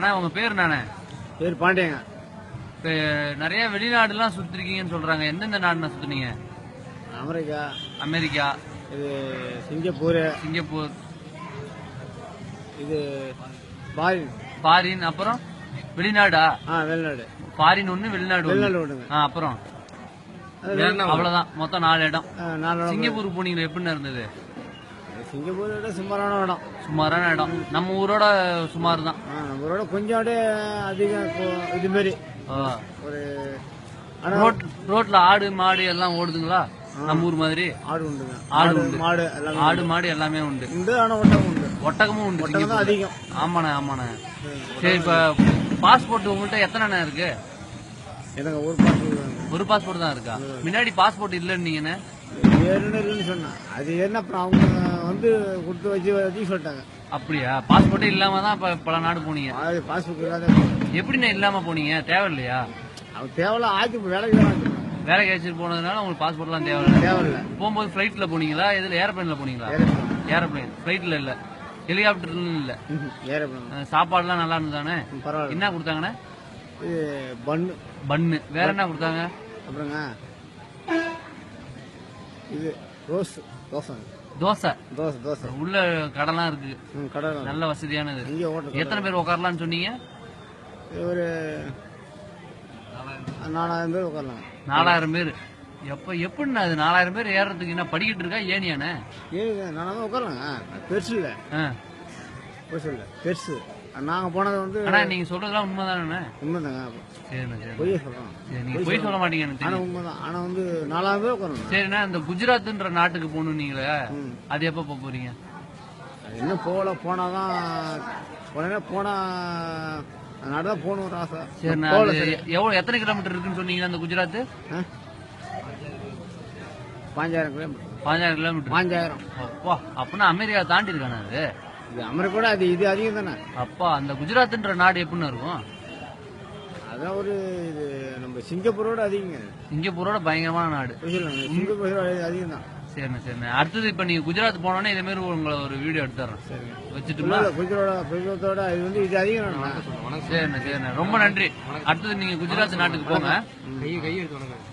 அண்ணா உங்க பேர் நானே பேர் பாண்டியங்க. இப்ப நிறைய வெளிநாடுலாம் சுத்திருக்கீங்கன்னு சொல்றாங்க. எந்தெந்த நாடுனா சுத்துனீங்க? அமெரிக்கா. அமெரிக்கா. இது சிங்கப்பூர். சிங்கப்பூர். இது பாரி ஃபாரின் அப்புறம் வெளிநாடா? ஆ வெளிநாடு. ஃபாரின் ஒண்ணு வெளிநாடு. வெளிநாடு ஆ, அப்புறம்? அவ்வளவுதான். மொத்தம் நாலு இடம். ஆ, நாலு இடம். சிங்கப்பூர் போனீங்களா? எப்படின்னு இருந்தது? சிங்கப்பூரை விட சுமாரான இடம். சுமாரான இடம். நம்ம ஊரோட சுமார் தான் ஆ, நம்மளோட கொஞ்சம் அதிகம் இப்போ இது மாதிரி ஒரு ஆனா ரோட் ரோட்ல ஆடு மாடு எல்லாம் ஓடுதுங்களா? நம்ம ஊர் மாதிரி. ஆடு உண்டுங்க ஆடு உண்டு. மாடு எல்லாமே ஆடு மாடு எல்லாமே உண்டு. உண்டு ஆனா ஒட்டகம் உண்டு. ஒட்டகமும் உண்டு ஒட்டகம் தான். அதிகம். ஆமாண்ணே ஆமாண்ணே. சரி இப்ப பாஸ்போர்ட் உங்கள்கிட்ட எத்தனை இருக்கு? எனக்கு ஒரு பாட்டு ஒரு பாஸ்போர்ட் தான் இருக்கா? முன்னாடி பாஸ்போர்ட் இல்லைன்னீங்கண்ணே. ஏறுன்னு சொன்னேன் அது என்ன அப்புறம் அவங்க வந்து கொடுத்து வச்சு வச்சு சொல்லிட்டாங்க அப்படியா? பாஸ்போர்ட்டே இல்லாம தான் பல நாடு போனீங்க. அது பாஸ்புக் இல்லாத எப்படிண்ணே இல்லாம போனீங்க? தேவையில்லையா? அவன் தேவையில்ல ஆக்கி வேலைக்கு தான் ஆக்கி வேலை கிடைச்சிட்டு போனதுனால உங்களுக்கு பாஸ்போர்ட்லாம் தேவையில்லை. தேவையில்ல போகும்போது ஃபிளைட்ல போனீங்களா? இதுல ஏரோப்ளேன்ல போனீங்களா? ஏரோப்ளேன் ஃபிளைட்ல இல்ல. ஹெலிகாப்டர்ல இல்ல. அஹ் சாப்பாடுலாம் நல்லா இருந்ததானே பரவாயில்ல. என்ன கொடுத்தாங்கண்ணே? பண்ணு பன்னு வேற என்ன கொடுத்தாங்க? அப்புறங்க? இது ரோஸ் தோசை. தோசை? தோசை தோசை. உள்ள கடைலாம் இருக்கு. கடை நல்ல வசதியானது. எத்தனை பேர் உட்காரலாம்னு சொன்னீங்க? ஒரு நாலாயிரம் பேர் உட்காரலாம் நாலாயிரம் பேர். எப்ப எப்படிண்ணா அது நாலாயிரம் பேர் ஏறதுக்கு என்ன படிக்கிட்டு இருக்கா? ஏனியாண்ணே ஏழுங்க நாலாயிரம் உட்காரலாங்க பெருசு இல்லை. பெருசு இல்லை. பெருசு. நாங்கள் போனது வந்து அண்ணா நீங்க சொல்றதெல்லாம் உண்மைதானே உண்மைதாங்க. சரிண்ணா சரி பொய்யே சொல்கிறோம் சரி நீங்க பொய் சொல்ல மாட்டீங்க எனக்கு தெரியும். ஆனால் உண்மைதான். ஆனால் வந்து பேர் உட்காரணும் சரிண்ணா இந்த குஜராத்ன்ற நாட்டுக்கு போகணும் நீங்களே அது எப்ப போக போறீங்க? அது இன்னும் போகல போனால் தான் உடனே போனால் தான் போகணும் ஒரு ஆசை. சரிண்ணா போகல அது சரி எவ்வளவு எத்தனை கிலோமீட்டர் இருக்குன்னு சொன்னீங்க அந்த குஜராத் ஆ? பாஞ்சாயிரம் கிலோமீட்டர். பதினாயிரம் கிலோமீட்டர். பாஞ்சாயிரம். அப்பா அப்படின்னா அமெரிக்கா தாண்டி இருக்கானே அது? இது அமெரிக்கோட அது இது அதிகம் தானே? அப்பா அந்த குஜராத்ன்ற நாடு எப்படின்னு இருக்கும்? அதான் ஒரு இது நம்ம சிங்கப்பூரோட அதிகங்க. சிங்கப்பூரோட பயங்கரமான நாடு. சிங்கப்பூரோட அதிகம் தான். சரிண்ணா சரிண்ணா. அடுத்தது இப்ப நீங்க குஜராத் போனோன்னே இதே மாதிரி உங்களை ஒரு வீடியோ எடுத்துறேன். சரிங்க. வச்சுட்டுங்களா குஜரோட குஜராத்தோட இது வந்து இது அதிகம் சரிண்ணா சரிண்ணா. ரொம்ப நன்றி. அடுத்தது நீங்க குஜராத் நாட்டுக்கு போங்க. கையை கையை எடுத்து வணக்கம்.